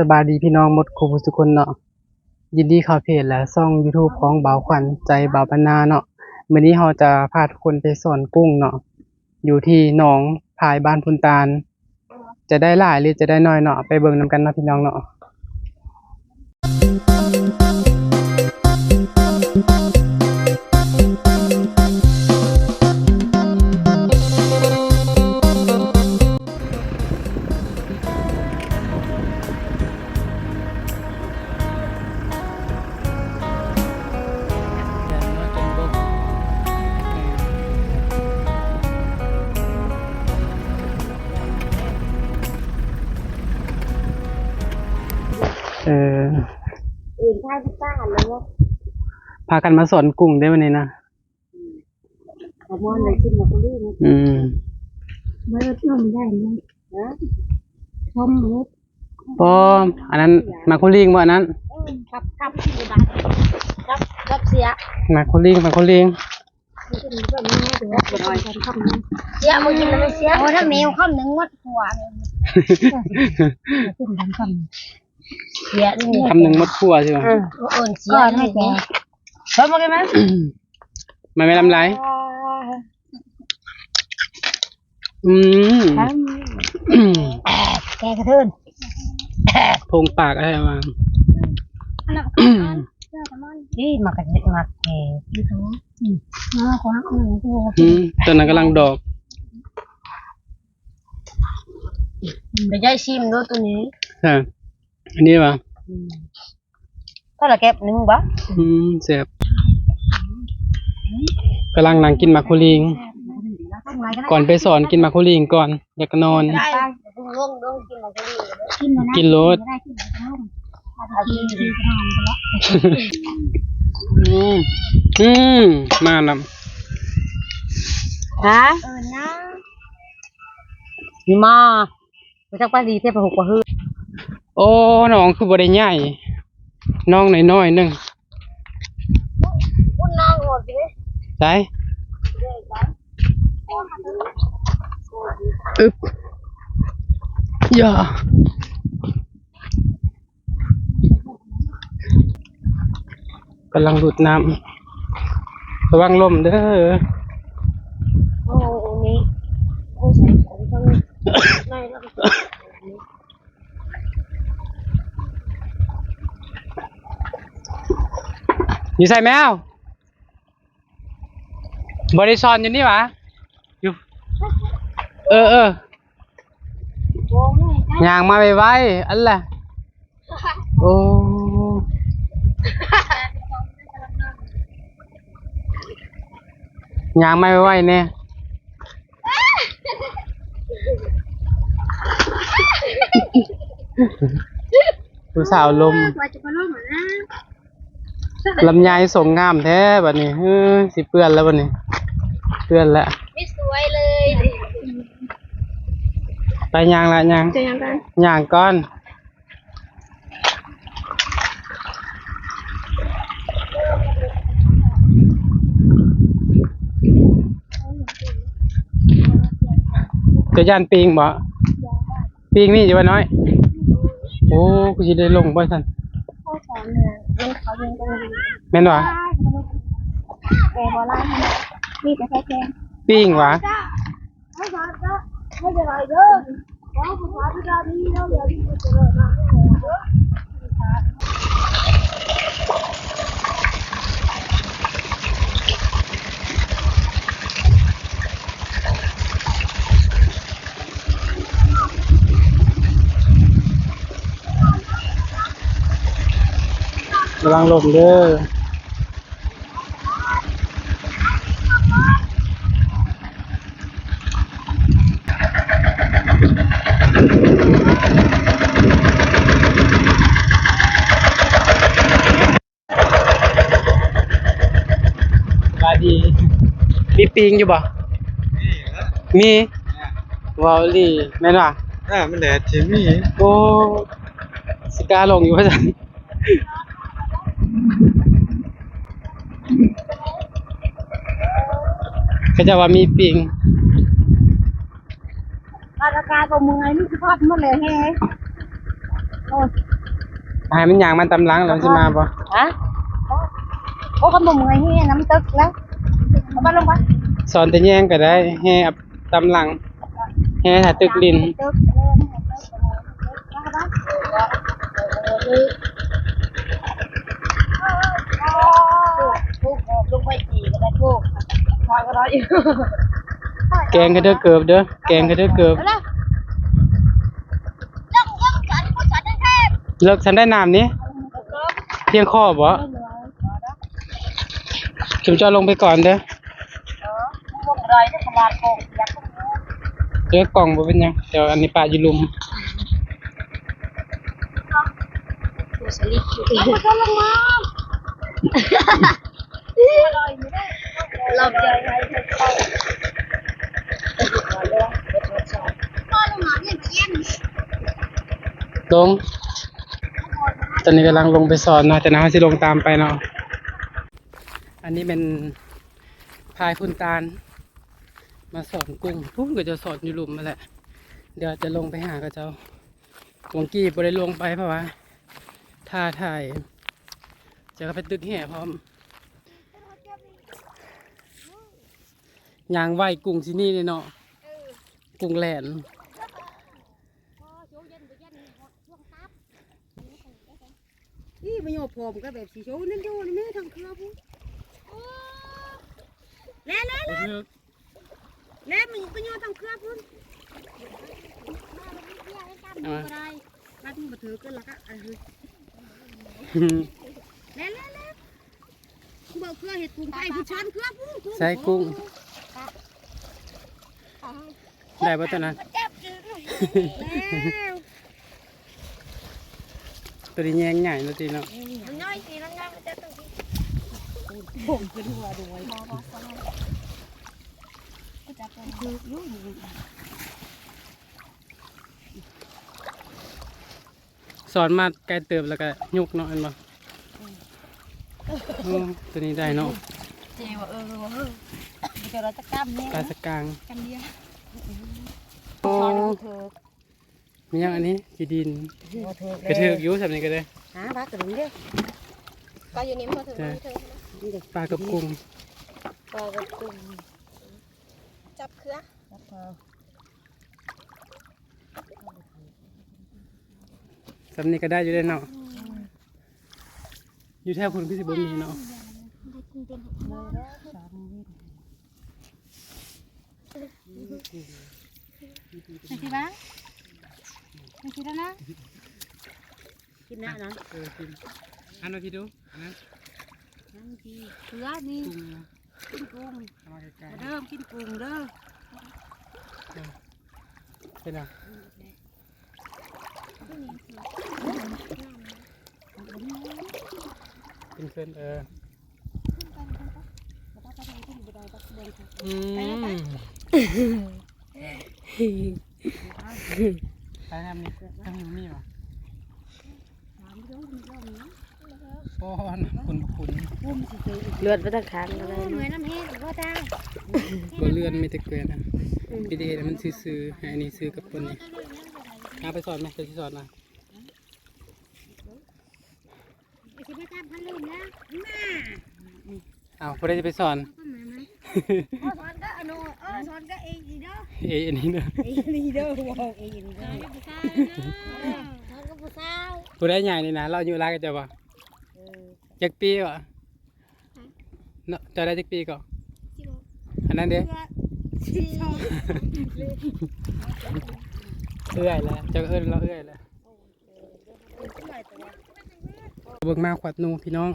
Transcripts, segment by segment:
บสบายดีพี่น้องหมดครูทุกคนเนาะยินดีเข้าเพจและซ่อง YouTube ของบ่าวขวัญใจบ่าวบรรณาเนาะวันนี้เราจะพาทุกคนไปสอนกุ้งเนาะอยู่ที่หนองพายบ้านพุนตาล จะได้หลายหรือจะได้น้อยเนาะไปเบิ่งนํกันนะพี่น้องเนาะ แล้วว่าพากันมาสอนกุ้งได้วันนี้นะขมอนเลยขึ้นมาก็รีบอืมไม่ได้ชมได้นะนะชมเล็กปอมอันนั้นมาคุลิงบ่อันนั้นกับกับที่บ้านกับกับเสียมาคุลิงมาคุลิงไม่ใช่แบบนี้เดี๋ยวจะไปกันคำนึงเสียมากินแล้วไม่เสียโอ้ถ้าแมวคำหนึ่งวัดหัวเลยขึ้นกันคำ เสียนี่คำหนึ่งหมดครัวใช่ไหมเออเอิญเสียก่อนให้แกชมมากันไหมมันไม่ลำไรอืมแกกระเทินพงปากอะไรมานี่มากระเทินมาแกนี่เขามาขวางหนึ่งตัวอืมตอนนั้นกำลังดอกเดี๋ยวจะชิมด้วยตัวนี้ใช่อันนี้ป่ะ ก็ละแก็บนึงบ่อืมเสียบกำลังนั่งกินมาคุลิง ก่อนไปสอนกินมาคุลิงก่อน อยากจะนอน ได้ลงลงลงกินมาก็ดีกินกินรสเอากินดีก็นอนไปแล้วอืมอืมมาลฮะเออนะนี่มาไปจักป้าดีเทพหกกว่าฮือำโอ้น้องคือบริใหญ่น้องน้อยๆหนึงคุณนางหมดดิใช่อึบอย่ากำลังดูดน้ำระวังลมเด้อ โอ้นี่โอ้ใส่ของทั้งในแล้วก็ อยู่ใส่แมวบริซอนอยู่นี่หวะอยู่เออเออโอ้แม่ย่างมาไวๆอันละโอ้ย่างมาไวๆเนี่ยผู้สาวลมว่าจะมา ลงเหมือนนะลำไยส่งงามแท้บัดนี้เฮ้ยสิเปื้อนแล้วบัดนี้ เปื้อนแล้วไม่สวยเลยไปย่างละย่างจะยังไงย่างก่อนจะย่านปิงบ่ปิงนี่อยู่ว่าน้อย โอ้กูสิได้ลงบ่ซั่น แม่นวะแกบอลไล่นี่จะแค่แกปิงหวะไม่สอนก็ไม่เป็นไรเด้อเพราะภาษาที่เราดีเราอย่าดีจะเลยมาไม่หมดเด้อ ระวังลมเด้อสบายดีมีปิงอยู่บ่นี่นะมีวอลลี่แม่นว่ะอ่ามันแดดที่มีโอ้สิกล้าลงอยู่ว่าจัน เขาจะว่ามีปิงราคาตัวมึงไงนี่คือทอดหมดเลยแฮโน่นให้มันย่างมันตำหลังแล้วมันสิมาบ่ฮะโอ้ขนมไงเฮียน้ำตึกแล้วเอาไปลงไปสอนแต่แย่งก็ได้แห่อับตำหลังแห่ถ้าตึกลิ้นตึกเลยทุกลงไปจีก็ได้ทุก คอยก็ได้อยู่แกงก็เด้อเกิบเด้อแกงก็เด้อเกิบแล้วยังยังกันผู้ชายแท้เลิกฉันได้น้ำนี้ๆเพียงข้อบ่จุมจอลงไปก่อนเด้อพวกไรที่ขนาดโกงยักษ์เดี๋ยวกล่องบ่เป็นหยังเดี๋ยวอันนี้ปลาอยู่ลุมตัวสลิปอยู่ก็ลงมา เราเจอใครเข้าพ่อลงมาเล่นเยี่ยมลง ตอนนี้กำลังลงไปสอนนะแต่นะเขาสิลงตามไปเนาะ อันนี้เป็นพายพุนตาล มาสอนกุ้งพุ่งก็จะสอนอยู่หลุมมาแหละ เดี๋ยวจะลงไปหากับเจ้าหวงกี้บ่ได้ลงไปเพราะว่าท่าถ่ายจะก็ไปตึกแห่พร้อม ยางไหวกุ้งที่นี่เลยเนาะกุ้งแหลนนี่มาโยผมก็แบบสีโชว์นั่นโยนนี่ทางเครือพุ่งแล้วแล้วแล้วมันก็โยนทางเครือพุ่งเอามาก็ได้ถ้าที่มาถือก็แล้วก็อะไรแล้วแล้วแล้วกูบอกเครือเห็ดกุ้งไก่ผู้ชันเครือพุ่งใส่กุ้ง ได้ป่ะตอนนั้น จับจืดแล้วตัวนี้แยงใหญ่แล้วทีเนาะมันน้อยสิมันน้อยมันจะต้องสอนมาไกลเติบแล้วก็ยุกเนาะเห็นบ่โอ้ตัวนี้ได้เนาะ จียวเออเออเดี๋ยวเราจะกล้ามเนี่ยปลาสกางกันเดียวโอ้เธอมีอย่างอันนี้กีดินเธอกระเทือกอยุ่แบบนี้ก็ได้หาปลากระดุมเด้อก็อยู่นี่มันเธอเธอปลากับกุ้งปลากระดุมจับเครือจับเธอสำนี้ก็ได้อยู่ได้เนาะอยู่แถวคนพี่สิบ่มีเนาะ ไม่ใช่บ้างไม่ใช่แล้วนะ กินนะนะเออกินอันนั้นพี่ดูอันนั้นนั่นทีเครือนี่กุ้งกินกุ้งเอามาใกล้เริ่มกินกุ้งเด้อเป็นอะเป็นเพื่อนเออ อืมไปทำนี่ทำนี่มีป่ะโอ้นคุณคุณเลือดไปทางขางอะไรเหมือนน้ำแห้งก็ตาบ่เลื่อนไม่ตะเกียนนะพี่เดชมันซื้อๆอันนี้ซื้อกับคนนี้เอาไปสอนไหมจะสอนนะไอ้ที่ไม่ทำพันลืมนะน่า เอาพอได้จะไปสอนก็มาไหมอ๋อสอนก็อนุเออสอนก็เองอีเด้อเออันนี้เนอะเองอีเด้อบอกเองอีเด้อสอนก็ผู้สาวสอนก็ผู้สาวผู้ได้ใหญ่นี่นะ เราอยู่รักกันจะบ่จักปีวะเนาะจะได้จักปีก่อนอันนั้นเด้สิบสองเอื้อยแล้วจะเอื้อยเราเอื้อยแล้วเบิกมาขวัดหนูพี่น้อง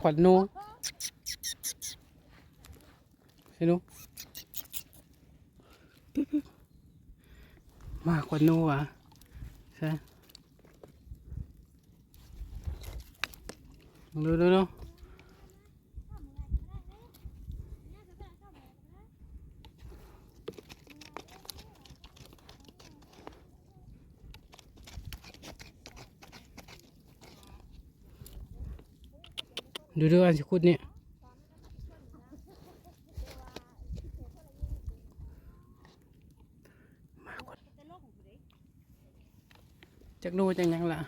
ขวัญนูใช่หนูมาขวัญนูอะใช่ดูดูดู ดูดูอันสกุดเนี่ยจักดูจังยังล่ะ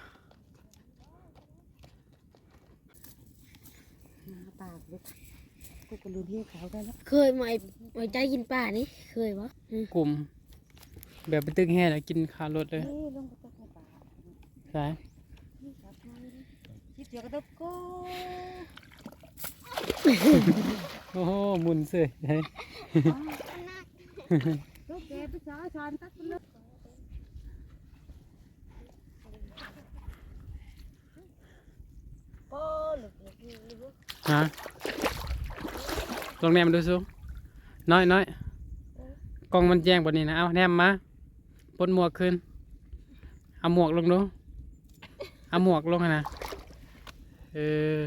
ปากลูกกูก็ลืมพี่เขาได้แล้วเคยไหมไหมใจกินป่านี่เคยปะกลุ่ม แบบไปตึ้งแห่แล้วกินคารถเลยใช่ คิดเดียวกระตุกก็โอ้โหหมุนเสยเฮ้ยลูกแกไปช้าชานตัดมันเลยโอ้ลูกลูกลูกฮะลองแนมดูซูน้อยน้อยกล้องมันแจ้งบนนี้นะ เอาแนมมาปลดหมวกขึ้น เอาหมวกลงดู เอาหมวกลงนะ ออ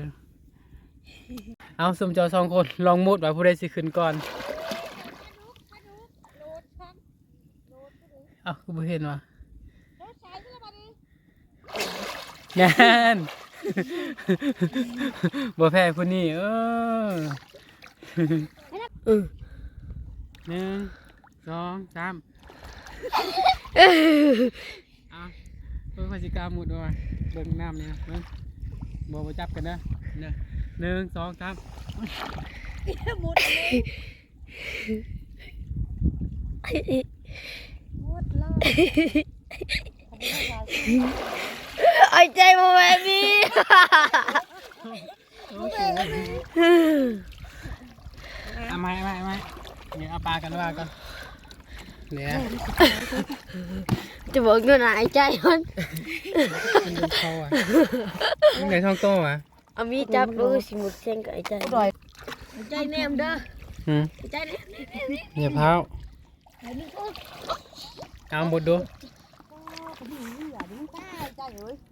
เอาสมเจอสองคนลองมุดว่าผู้ใดสิขึ้นก่อน เอาคือบ่เห็นวะงานบ่แพ้ผู้นี้เออเออหนึ่งสองสามเอาเพิ่งพจิกาหมุดด้วยเบิ่งน้ำเนี่ยเบิ่ง บ่บ่จับกันนะเนอะหนึ่งสองสามไอ้ใจมาแบบนี้เอาไม้ไม้ไม้เนี่ยเอาปลากันว่ากัน เนี่ยจะบอกเงินหายใจมันมันเป็นเขาอะมันไหนท้องโตอะเอามีจับดูสิหมดเส้นกับไอ้ใจไอ้ใจแนมเด้ออืมไอ้ใจแนมเนี่ยพร้าวเอาหมดดู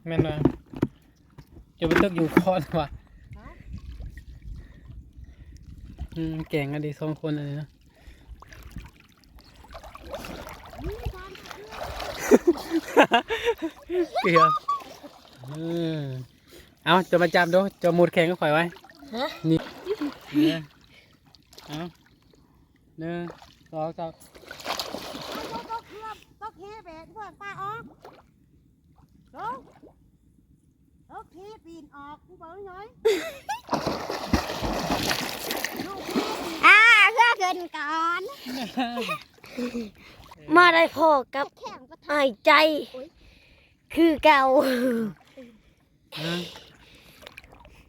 แม่นว่าจะไปตึกอยู่คอนว่ะอืมแก่งกันดีสองคนเลยนะ เกลืออืมเอาจะมาจับดูจะมุดแข่งก็ข่อยไว้ฮะ นี่เนี่ยเอาหนึ่งสองสามตกเฮแบกพวกป้าออกลงตกเฮปีนออกกูบอกหน่อยอ่าเพื่อเกินก่อน มาได้พ่อกับแข่งก็ไอ้ใจ คือเก่าหนึ่ง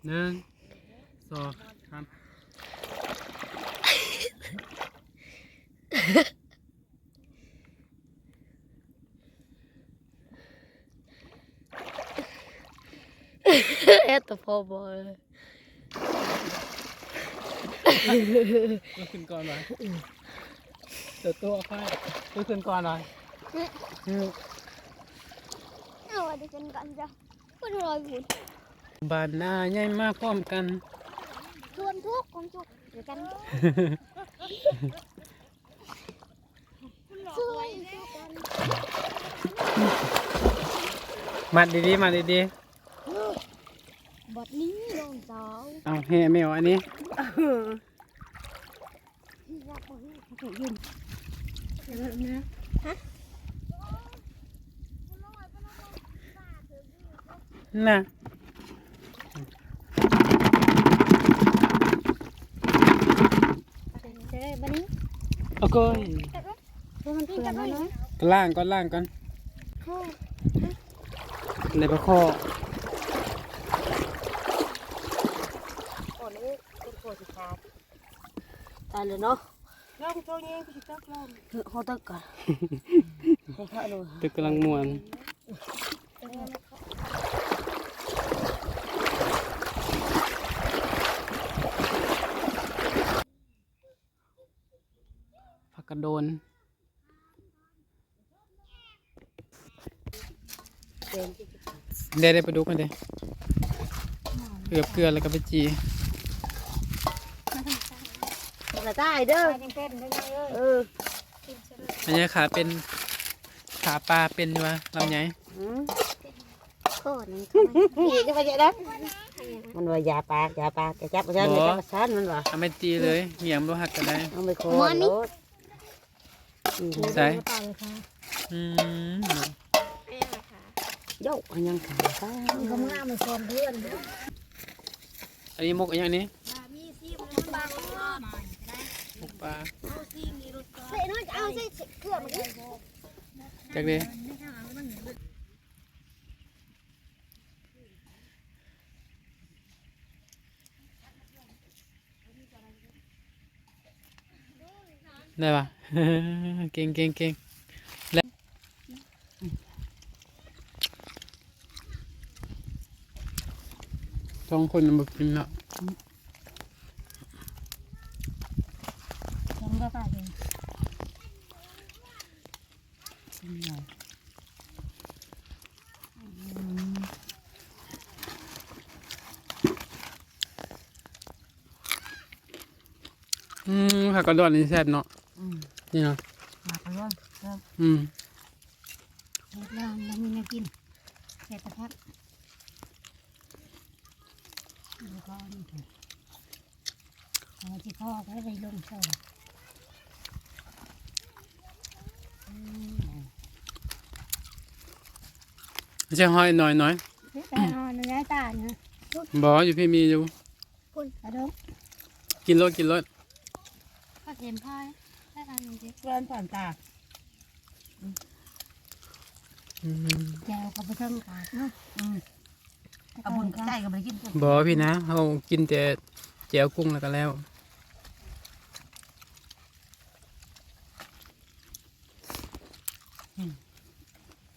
หนึ่งสองสามเอ็ดตัวพ่อบอกเลยลุกขึ้นก่อนหน่อย เดี๋ยวตัวค่อยลุกขึ้นก่อนหน่อยอืมเอาดีกันก่อนจ้ะก็รอยบุญบานหน้าใหญ่มากพร้อมกันชวนทุกคนจุกเดี๋ยวกันช่วยทุกคนมัดดีๆมัดดีบัดนี้น้องสาวๆเอาแห่แมวอันนี้ ที่รักของเขายืนนะน่ะเจ๊บัดนี้เอาก้อยตัวมันเปลือนแล้วเนาะก็ล่างก่อนล่างก่อนข้อในประคอก่อนนี้เป็นโคสิขาดตายเลยเนาะ ลองตัวเองก็จะต้องลองคือเขาตึกก่อนให้เขาดูตึกกำลังมวนผักกระโดนเดี๋ยวได้ไปดูกันเดี๋ยวเกลือเกลือแล้วก็ไปจี กระต่ายเด้อยังเป็นได้ไงเอ้ยเอออันนี้ขาเป็นขาปลาเป็นใช่ไหมลำไยโคตรนี่นี่จะไปเจ๊นะมันว่ายาปากยาปากจะจับประชันจะจับประชันมันว่าเอาไม่จีเลยเหยียมโลหักก็ได้เอาไปโคนรถใส่ต่อเลยค่ะอืมโยกอันยังขาตามันก็มาไม่ซ้อมเพื่อนเด้ออันนี้มกอันยังนี้ มีซีมันบางเนาะ มก ปลาเสน้อยเอาใส่เครื่องมันดิจากเด้ได้ปะเก่งเก่งเก่งแล้วสองคนมากินแล้ว ยัง ก็ตายเลยอืมผักกระโดดนี่แซ่บเนาะอืมนี่เนาะมาไปว่าเริ่มอืมเฮ็ดแล้วมันมีแนวกินเสร็จแล้วครับแล้วก็นี่ค่ะเอาที่พ่อก็ได้ลงโซ่อื ไม่ใช่ห้อยน้อยน้อยแต่เอาในย้ายตาเนี่ยบออยู่พี่มีอยู่ คุณกระดกกินรถกินรถก็เห็นพ่อได้ทานจริงเพื่อนผ่านตาอืมแจวกับไปเทิงกาดเนาะอืมกระบุนใกล้กับไปกินบอพี่นะเขากินแต่แจ่วกุ้งแล้วก็แล้ว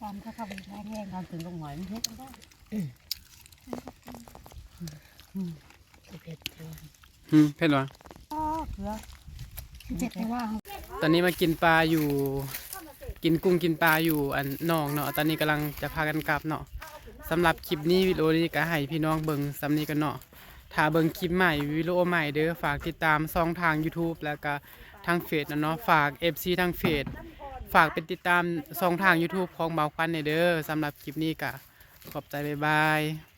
ตามเขาเข้าไป แรงแรงทานถึงตรงหอยนี่เฮ็ดได้เผ็ดเผ็ดอืมเผ็ดวะอ๋อเกลือเผ็ดแต่ว่าตอนนี้มากินปลาอยู่ กินกุ้งกินปลาอยู่อันนองเนาะตอนนี้กำลังจะพากันกลับเนาะสำหรับคลิปนี้วิดีโอนี้ก็ให้พี่น้องเบิ่งสำนี้กันเนาะถ้าเบิ่งคลิปใหม่วิดีโอใหม่เด้อฝากติดตามช่องทาง YouTube แล้วก็ทางเฟซนะเนาะฝาก FC ทางเฟซ ฝากเป็นติดตามช่องทาง YouTube ของเบาควันในเด้อสำหรับคลิปนี้ก็ขอบใจบ๊ายบาย